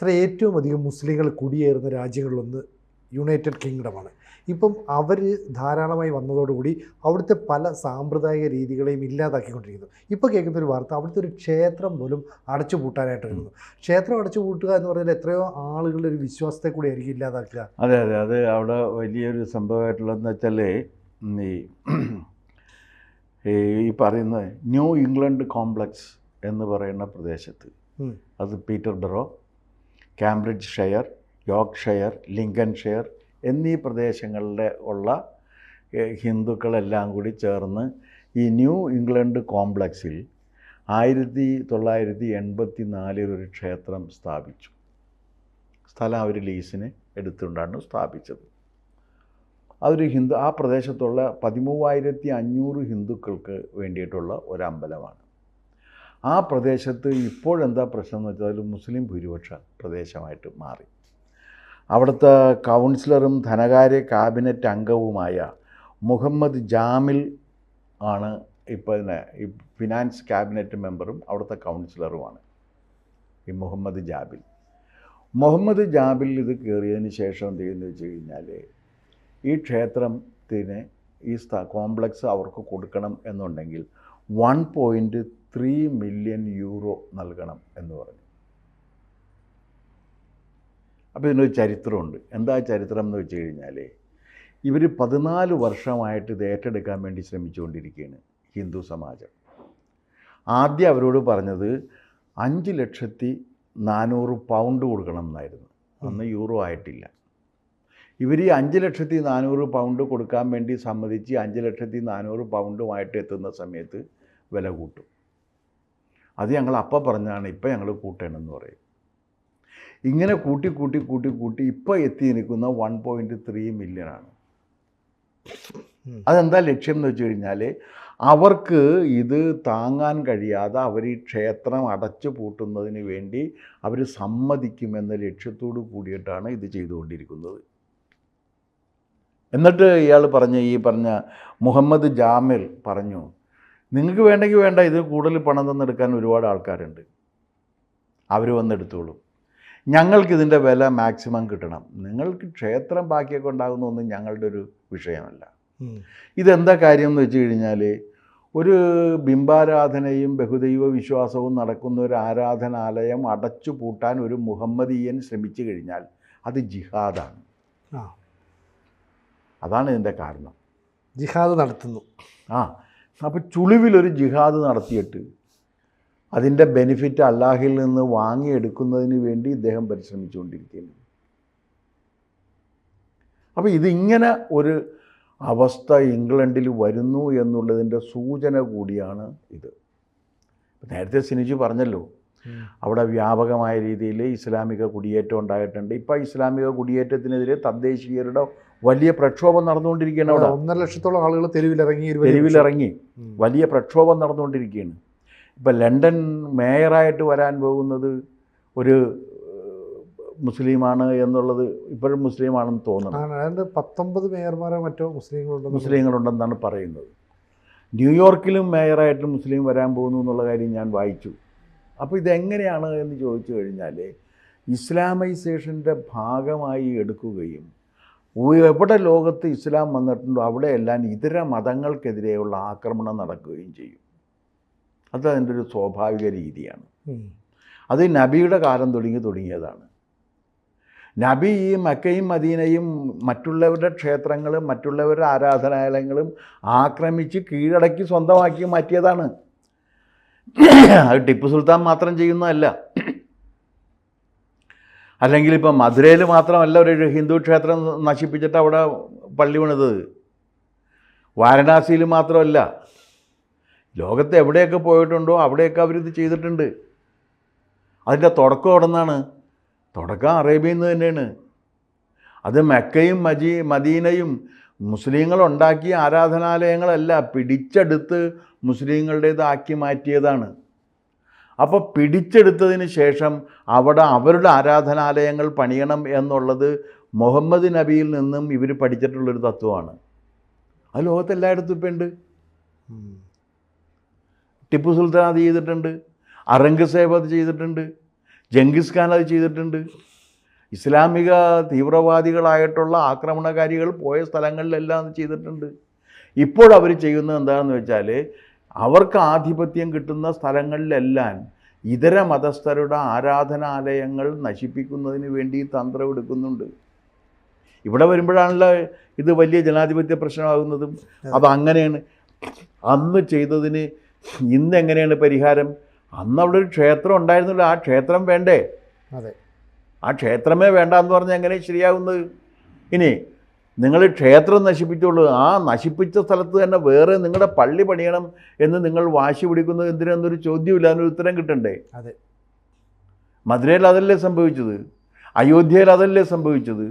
സാറേ ഏറ്റവും അധികം മുസ്ലിങ്ങൾ കുടിയേറുന്ന രാജ്യങ്ങളിലൊന്ന് യുണൈറ്റഡ് കിങ്ഡമാണ്. ഇപ്പം അവർ ധാരാളമായി വന്നതോടുകൂടി അവിടുത്തെ പല സാമ്പ്രദായിക രീതികളെയും ഇല്ലാതാക്കിക്കൊണ്ടിരിക്കുന്നു. ഇപ്പോൾ കേൾക്കുന്ന ഒരു വാർത്ത അവിടുത്തെ ഒരു ക്ഷേത്രം പോലും അടച്ചു പൂട്ടാനായിട്ട് വരുന്നു. ക്ഷേത്രം അടച്ചു പൂട്ടുക എന്ന് പറഞ്ഞാൽ എത്രയോ ആളുകളുടെ ഒരു വിശ്വാസത്തെ കൂടി ആയിരിക്കും ഇല്ലാതാക്കുക. അതെ അതെ. അത് അവിടെ വലിയൊരു സംഭവമായിട്ടുള്ളതെന്ന് വെച്ചാൽ ഈ ഈ പറയുന്ന ന്യൂ ഇംഗ്ലണ്ട് കോംപ്ലക്സ് എന്ന് പറയുന്ന പ്രദേശത്ത്. അത് Peter Peterborough Cambridgeshire Yorkshire Lincolnshire എന്നീ പ്രദേശങ്ങളിലെ ഉള്ള ഹിന്ദുക്കളെല്ലാം കൂടി ചേർന്ന് ഈ ന്യൂ ഇംഗ്ലണ്ട് കോംപ്ലക്സിൽ ആയിരത്തി തൊള്ളായിരത്തി എൺപത്തി നാലിൽ ഒരു ക്ഷേത്രം സ്ഥാപിച്ചു. സ്ഥലം അവർ ലീസിന് എടുത്തുകൊണ്ടാണ് സ്ഥാപിച്ചത്. അതൊരു ഹിന്ദു ആ പ്രദേശത്തുള്ള പതിമൂവായിരത്തി അഞ്ഞൂറ് ഹിന്ദുക്കൾക്ക് വേണ്ടിയിട്ടുള്ള ഒരു ആ പ്രദേശത്ത് ഇപ്പോഴെന്താ പ്രശ്നം എന്ന് വെച്ചാൽ മുസ്ലിം ഭൂരിപക്ഷ പ്രദേശമായിട്ട് മാറി. അവിടുത്തെ കൗൺസിലറും ധനകാര്യ കാബിനറ്റ് അംഗവുമായ മുഹമ്മദ് ജാമിൽ ആണ് ഇപ്പോൾ ഇതിനെ ഈ ഫിനാൻസ് ക്യാബിനറ്റ് മെമ്പറും അവിടുത്തെ കൗൺസിലറുമാണ് ഈ മുഹമ്മദ് ജാബിൽ. മുഹമ്മദ് ജാബിൽ ഇത് കയറിയതിന് ശേഷം എന്ത് ചെയ്യുന്നു വെച്ച് കഴിഞ്ഞാൽ ഈ ക്ഷേത്രത്തിന് ഈ കോംപ്ലക്സ് അവർക്ക് കൊടുക്കണം എന്നുണ്ടെങ്കിൽ one point three million euro നൽകണം എന്ന് പറഞ്ഞു. അപ്പോൾ ഇതിനൊരു ചരിത്രമുണ്ട്. എന്താ ചരിത്രം എന്ന് വെച്ച് കഴിഞ്ഞാൽ ഇവർ പതിനാല് വർഷമായിട്ട് ഇത് ഏറ്റെടുക്കാൻ വേണ്ടി ശ്രമിച്ചുകൊണ്ടിരിക്കുകയാണ് ഹിന്ദു സമാജം. ആദ്യം അവരോട് പറഞ്ഞത് അഞ്ച് ലക്ഷത്തി നാനൂറ് പൗണ്ട് കൊടുക്കണം എന്നായിരുന്നു. അന്ന് യൂറോ ആയിട്ടില്ല. ഇവർ ഈ അഞ്ച് ലക്ഷത്തി നാനൂറ് പൗണ്ട് കൊടുക്കാൻ വേണ്ടി സമ്മതിച്ച് അഞ്ച് ലക്ഷത്തി നാനൂറ് പൗണ്ടുമായിട്ട് എത്തുന്ന സമയത്ത് വില കൂട്ടും. അത് ഞങ്ങൾ അപ്പം പറഞ്ഞാണ് ഇപ്പം ഞങ്ങൾ കൂട്ടണമെന്ന് പറയും. ഇങ്ങനെ കൂട്ടി കൂട്ടി കൂട്ടി കൂട്ടി ഇപ്പോൾ എത്തി നിൽക്കുന്ന വൺ പോയിന്റ് ത്രീ മില്യണാണ്. അതെന്താ ലക്ഷ്യം എന്ന് വെച്ച് കഴിഞ്ഞാൽ അവർക്ക് ഇത് താങ്ങാൻ കഴിയാതെ അവർ ഈ ക്ഷേത്രം അടച്ചു പൂട്ടുന്നതിന് വേണ്ടി അവർ സമ്മതിക്കുമെന്ന ലക്ഷ്യത്തോടു കൂടിയിട്ടാണ് ഇത് ചെയ്തുകൊണ്ടിരിക്കുന്നത്. എന്നിട്ട് ഇയാൾ പറഞ്ഞ ഈ പറഞ്ഞ മുഹമ്മദ് ജാമിൽ പറഞ്ഞു നിങ്ങൾക്ക് വേണ്ടെങ്കിൽ വേണ്ട ഇത് കൂടുതൽ പണം തന്നെടുക്കാൻ ഒരുപാട് ആൾക്കാരുണ്ട്. അവർ വന്നെടുത്തോളും ഞങ്ങൾക്കിതിന്റെ വില മാക്സിമം കിട്ടണം. നിങ്ങൾക്ക് ക്ഷേത്രം ബാക്കിയൊക്കെ ഉണ്ടാകുന്ന ഒന്നും ഞങ്ങളുടെ ഒരു വിഷയമല്ല. ഇതെന്താ കാര്യം എന്ന് വെച്ച് കഴിഞ്ഞാൽ ഒരു ബിംബാരാധനയും ബഹുദൈവ വിശ്വാസവും നടക്കുന്ന ഒരു ആരാധനാലയം അടച്ചു പൂട്ടാൻ ഒരു മുഹമ്മദീയൻ ശ്രമിച്ചു കഴിഞ്ഞാൽ അത് ജിഹാദാണ്. അതാണ് ഇതിന്റെ കാരണം. ജിഹാദ് നടത്തുന്നു. ആ അപ്പോൾ ചുളിവിലൊരു ജിഹാദ് നടത്തിയിട്ട് അതിന്റെ ബെനിഫിറ്റ് അള്ളാഹിൽ നിന്ന് വാങ്ങിയെടുക്കുന്നതിന് വേണ്ടി ഇദ്ദേഹം പരിശ്രമിച്ചുകൊണ്ടിരിക്കുകയാണ്. അപ്പോൾ ഇതിങ്ങനെ ഒരു അവസ്ഥ ഇംഗ്ലണ്ടിൽ വരുന്നു എന്നുള്ളതിന്റെ സൂചന കൂടിയാണ് ഇത്. നേരത്തെ സിനിജി പറഞ്ഞല്ലോ. അവിടെ വ്യാപകമായ രീതിയിൽ ഇസ്ലാമിക കുടിയേറ്റം ഉണ്ടായിട്ടുണ്ട്. ഇപ്പോൾ ഇസ്ലാമിക കുടിയേറ്റത്തിനെതിരെ തദ്ദേശീയരുടെ വലിയ പ്രക്ഷോഭം നടന്നുകൊണ്ടിരിക്കുകയാണ് അവിടെ ഒന്നര ലക്ഷത്തോളം ആളുകൾ തെരുവിലിറങ്ങി തെരുവിലിറങ്ങി. വലിയ പ്രക്ഷോഭം നടന്നുകൊണ്ടിരിക്കുകയാണ്. ഇപ്പം ലണ്ടൻ മേയറായിട്ട് വരാൻ പോകുന്നത് ഒരു മുസ്ലിമാണ് എന്നുള്ളത് ഇപ്പോഴും മുസ്ലിമാണെന്ന് തോന്നുന്നു. അതായത് പത്തൊമ്പത് മേയർമാരോ മറ്റോ മുസ്ലിങ്ങളുണ്ട്? മുസ്ലിങ്ങളുണ്ടെന്നാണ് പറയുന്നത്. ന്യൂയോർക്കിലും മേയറായിട്ട് മുസ്ലിം വരാൻ പോകുന്നു എന്നുള്ള കാര്യം ഞാൻ വായിച്ചു. അപ്പോൾ ഇതെങ്ങനെയാണ് എന്ന് ചോദിച്ചു കഴിഞ്ഞാൽ ഇസ്ലാമൈസേഷന്റെ ഭാഗമായി എടുക്കുകയും എവിടെ ലോകത്ത് ഇസ്ലാം വന്നിട്ടുണ്ടോ അവിടെയെല്ലാം ഇതര മതങ്ങൾക്കെതിരെയുള്ള ആക്രമണം നടക്കുകയും ചെയ്യും. അത് അതിന്റെ ഒരു സ്വാഭാവിക രീതിയാണ്. അത് നബിയുടെ കാലം തുടങ്ങി തുടങ്ങിയതാണ്. നബി ഈ മക്കയും മദീനയും മറ്റുള്ളവരുടെ ക്ഷേത്രങ്ങളും മറ്റുള്ളവരുടെ ആരാധനാലയങ്ങളും ആക്രമിച്ച് കീഴടക്കി സ്വന്തമാക്കി മാറ്റിയതാണ്. അത് ടിപ്പു സുൽത്താൻ മാത്രം ചെയ്യുന്നതല്ല. അല്ലെങ്കിൽ ഇപ്പം മധുരയിൽ മാത്രമല്ല ഒരു ഹിന്ദു ക്ഷേത്രം നശിപ്പിച്ചിട്ട് അവിടെ പള്ളി പണിതത് വാരണാസിയിൽ മാത്രമല്ല. ലോകത്ത് എവിടെയൊക്കെ പോയിട്ടുണ്ടോ അവിടെയൊക്കെ അവരിത് ചെയ്തിട്ടുണ്ട്. അതിന്റെ തുടക്കം അവിടെ നിന്നാണ്. തുടക്കം അറേബ്യയിൽ നിന്ന് തന്നെയാണ്. അത് മെക്കയും മജീ മദീനയും മുസ്ലിങ്ങൾ ഉണ്ടാക്കിയ ആരാധനാലയങ്ങളല്ല പിടിച്ചെടുത്ത് മുസ്ലിങ്ങളുടേതാക്കി മാറ്റിയതാണ്. അപ്പോൾ പിടിച്ചെടുത്തതിന് ശേഷം അവിടെ അവരുടെ ആരാധനാലയങ്ങൾ പണിയണം എന്നുള്ളത് മുഹമ്മദ് നബിയിൽ നിന്നും ഇവർ പഠിച്ചിട്ടുള്ളൊരു തത്വമാണ്. അത് ലോകത്തെല്ലായിടത്തും ഇപ്പം ഉണ്ട്. ടിപ്പു സുൽത്താൻ അത് ചെയ്തിട്ടുണ്ട് അറംഗസേബ് അത് ചെയ്തിട്ടുണ്ട് ജംഗിസ് ഖാൻ അത് ചെയ്തിട്ടുണ്ട്. ഇസ്ലാമിക തീവ്രവാദികളായിട്ടുള്ള ആക്രമണകാരികൾ പോയ സ്ഥലങ്ങളിലെല്ലാം ചെയ്തിട്ടുണ്ട്. ഇപ്പോൾ അവർ ചെയ്യുന്നത് എന്താണെന്ന് വെച്ചാൽ അവർക്ക് ആധിപത്യം കിട്ടുന്ന സ്ഥലങ്ങളിലെല്ലാം ഇതര മതസ്ഥരുടെ ആരാധനാലയങ്ങൾ നശിപ്പിക്കുന്നതിന് വേണ്ടി തന്ത്രം എടുക്കുന്നുണ്ട്. ഇവിടെ വരുമ്പോഴാണല്ലോ ഇത് വലിയ ജനാധിപത്യ പ്രശ്നമാകുന്നതും. അത്. അങ്ങനെയാണ്. അന്ന് ചെയ്തതിന് ഇന്ന് എങ്ങനെയാണ് പരിഹാരം? അന്ന് അവിടെ ഒരു ക്ഷേത്രം ഉണ്ടായിരുന്നല്ലോ. ആ ക്ഷേത്രം വേണ്ടേ? അതെ. ആ ക്ഷേത്രമേ വേണ്ട എന്ന് പറഞ്ഞാൽ എങ്ങനെ ശരിയാവുന്നത്? ഇനി നിങ്ങൾ ക്ഷേത്രം നശിപ്പിച്ചുള്ളൂ ആ നശിപ്പിച്ച സ്ഥലത്ത് തന്നെ വേറെ നിങ്ങളുടെ പള്ളി പണിയണം എന്ന് നിങ്ങൾ വാശി പിടിക്കുന്നത് എന്തിനെന്നൊരു ചോദ്യമില്ല. അതിനൊരു ഉത്തരം കിട്ടണ്ടേ? അതെ. മധുരയിൽ അതല്ലേ സംഭവിച്ചത്? അയോധ്യയിൽ അതല്ലേ സംഭവിച്ചത്?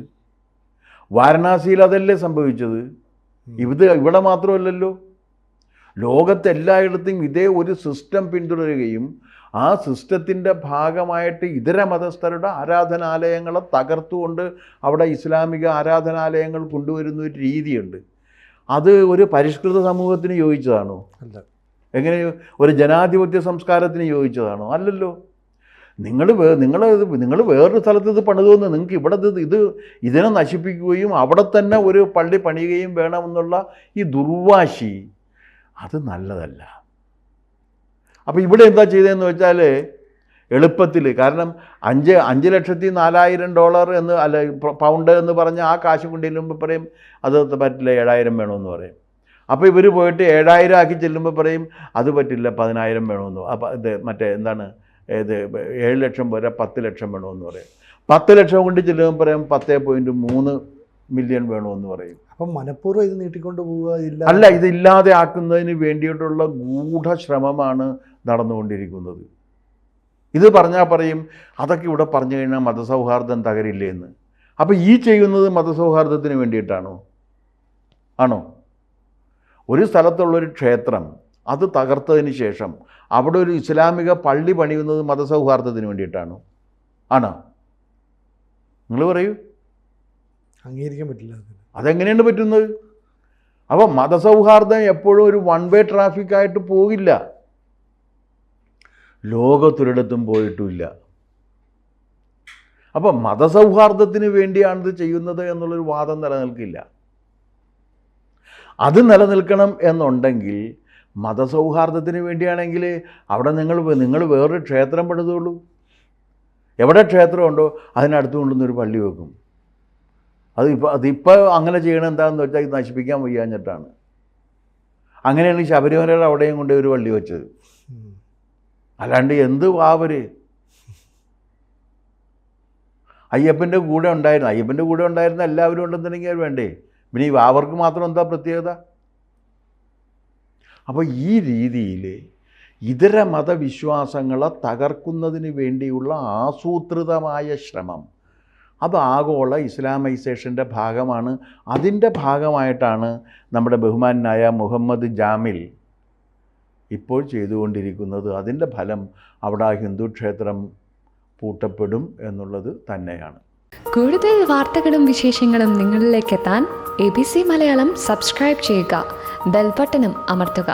വാരണാസിയിൽ അതല്ലേ സംഭവിച്ചത്? ഇത് ഇവിടെ മാത്രമല്ലല്ലോ. ലോകത്തെല്ലായിടത്തും ഇതേ ഒരു സിസ്റ്റം പിന്തുടരുകയും ആ സിസ്റ്റത്തിന്റെ ഭാഗമായിട്ട് ഇതര മതസ്ഥരുടെ ആരാധനാലയങ്ങളെ തകർത്തുകൊണ്ട് അവിടെ ഇസ്ലാമിക ആരാധനാലയങ്ങൾ കൊണ്ടുവരുന്ന ഒരു രീതിയുണ്ട്. അത് ഒരു പരിഷ്കൃത സമൂഹത്തിന് യോജിച്ചതാണോ? അല്ല. എങ്ങനെ ഒരു ജനാധിപത്യ സംസ്കാരത്തിന് യോജിച്ചതാണോ? അല്ലല്ലോ. നിങ്ങൾ വേ നിങ്ങൾ നിങ്ങൾ വേറൊരു സ്ഥലത്ത് ഇത് പണിതുവെന്ന് നിങ്ങൾക്ക് ഇവിടെ ഇത് ഇത് ഇതിനെ നശിപ്പിക്കുകയും അവിടെ തന്നെ ഒരു പള്ളി പണിയുകയും വേണമെന്നുള്ള ഈ ദുർവാശി അത് നല്ലതല്ല. അപ്പോൾ ഇവിടെ എന്താ ചെയ്തതെന്ന് വെച്ചാൽ എളുപ്പത്തിൽ കാരണം അഞ്ച് അഞ്ച് ലക്ഷത്തി നാലായിരം ഡോളർ എന്ന് അല്ല പൗണ്ട് എന്ന് പറഞ്ഞ ആ കാശ് കൊണ്ട് ചെല്ലുമ്പോൾ പറയും അത് പറ്റില്ല ഏഴായിരം വേണമെന്ന് പറയും. അപ്പോൾ ഇവർ പോയിട്ട് ഏഴായിരം ആക്കി ചെല്ലുമ്പോൾ പറയും അത് പറ്റില്ല പതിനായിരം വേണമെന്ന് അപ്പം ഇത് മറ്റേ എന്താണ് ഇത് ഏഴ് ലക്ഷം പോരാ പത്ത് ലക്ഷം വേണമെന്ന് പറയും. പത്ത് ലക്ഷം കൊണ്ട് ചെല്ലുമ്പോൾ പറയും പത്തേ പോയിന്റ് മൂന്ന് മില്യൺ വേണമെന്ന് പറയും. അപ്പം മനഃപൂർവം ഇത് നീട്ടിക്കൊണ്ട് പോവുക ഇല്ല അല്ല ഇതില്ലാതെ ആക്കുന്നതിന് വേണ്ടിയിട്ടുള്ള ഗൂഢശ്രമമാണ് നടന്നുകൊണ്ടിരിക്കുന്നത്. ഇത് പറഞ്ഞാൽ പറയും അതൊക്കെ ഇവിടെ പറഞ്ഞു കഴിഞ്ഞാൽ മതസൗഹാർദ്ദം തകരില്ലേ എന്ന്. അപ്പോൾ ഈ ചെയ്യുന്നത് മതസൗഹാർദ്ദത്തിന് വേണ്ടിയിട്ടാണോ? ആണോ? ഒരു സ്ഥലത്തുള്ളൊരു ക്ഷേത്രം അത് തകർത്തതിന് ശേഷം അവിടെ ഒരു ഇസ്ലാമിക പള്ളി പണിയുന്നത് മതസൗഹാർദ്ദത്തിന് വേണ്ടിയിട്ടാണോ? ആണോ? നിങ്ങൾ പറയൂ. അംഗീകരിക്കാൻ പറ്റില്ല അതെങ്ങനെയാണ് പറ്റുന്നത്? അപ്പോൾ മതസൗഹാർദ്ദം എപ്പോഴും ഒരു വൺ വേ ട്രാഫിക്കായിട്ട് പോകില്ല. ലോകത്തൊരിടത്തും പോയിട്ടുമില്ല. അപ്പോൾ മതസൗഹാർദ്ദത്തിന് വേണ്ടിയാണിത് ചെയ്യുന്നത് എന്നുള്ളൊരു വാദം നിലനിൽക്കില്ല. അത് നിലനിൽക്കണം എന്നുണ്ടെങ്കിൽ മതസൗഹാർദ്ദത്തിന് വേണ്ടിയാണെങ്കിൽ അവിടെ നിങ്ങൾ നിങ്ങൾ വേറൊരു ക്ഷേത്രം പണിതുള്ളൂ എവിടെ ക്ഷേത്രമുണ്ടോ അതിനടുത്ത് കൊണ്ടുവന്നൊരു പള്ളി വെക്കും. അത് ഇപ്പോൾ അതിപ്പോൾ അങ്ങനെ ചെയ്യണം എന്താണെന്ന് വെച്ചാൽ ഇത് നശിപ്പിക്കാൻ വയ്യാഞ്ഞിട്ടാണ്. അങ്ങനെയാണ് ശബരിമലയുടെ അവിടെയും കൊണ്ട് ഒരു പള്ളി വെച്ചത്. അല്ലാണ്ട് എന്ത് വാവര്? അയ്യപ്പന്റെ കൂടെ ഉണ്ടായിരുന്നു. അയ്യപ്പന്റെ കൂടെ ഉണ്ടായിരുന്ന എല്ലാവരും ഉണ്ടെന്നുണ്ടെങ്കിൽ വേണ്ടേ? പിന്നെ ഈ വാവർക്ക് മാത്രം എന്താ പ്രത്യേകത? അപ്പോൾ ഈ രീതിയിൽ ഇതര മതവിശ്വാസങ്ങളെ തകർക്കുന്നതിന് വേണ്ടിയുള്ള ആസൂത്രിതമായ ശ്രമം. അത് ആഗോള ഇസ്ലാമൈസേഷന്റെ ഭാഗമാണ്. അതിന്റെ ഭാഗമായിട്ടാണ് നമ്മുടെ ബഹുമാനായ മുഹമ്മദ് ജാമിൽ ഇപ്പോൾ ചെയ്തുകൊണ്ടിരിക്കുന്നത് അതിന്റെ ഫലം അവിടെ ഹിന്ദു ക്ഷേത്രം പൂട്ടപ്പെടും എന്നുള്ളത് തന്നെയാണ്. കൂടുതൽ വാർത്തകളും വിശേഷങ്ങളും നിങ്ങളിലേക്ക് എത്താൻ A B C Malayalam subscribe ചെയ്യുക ബെൽബട്ടനും അമർത്തുക.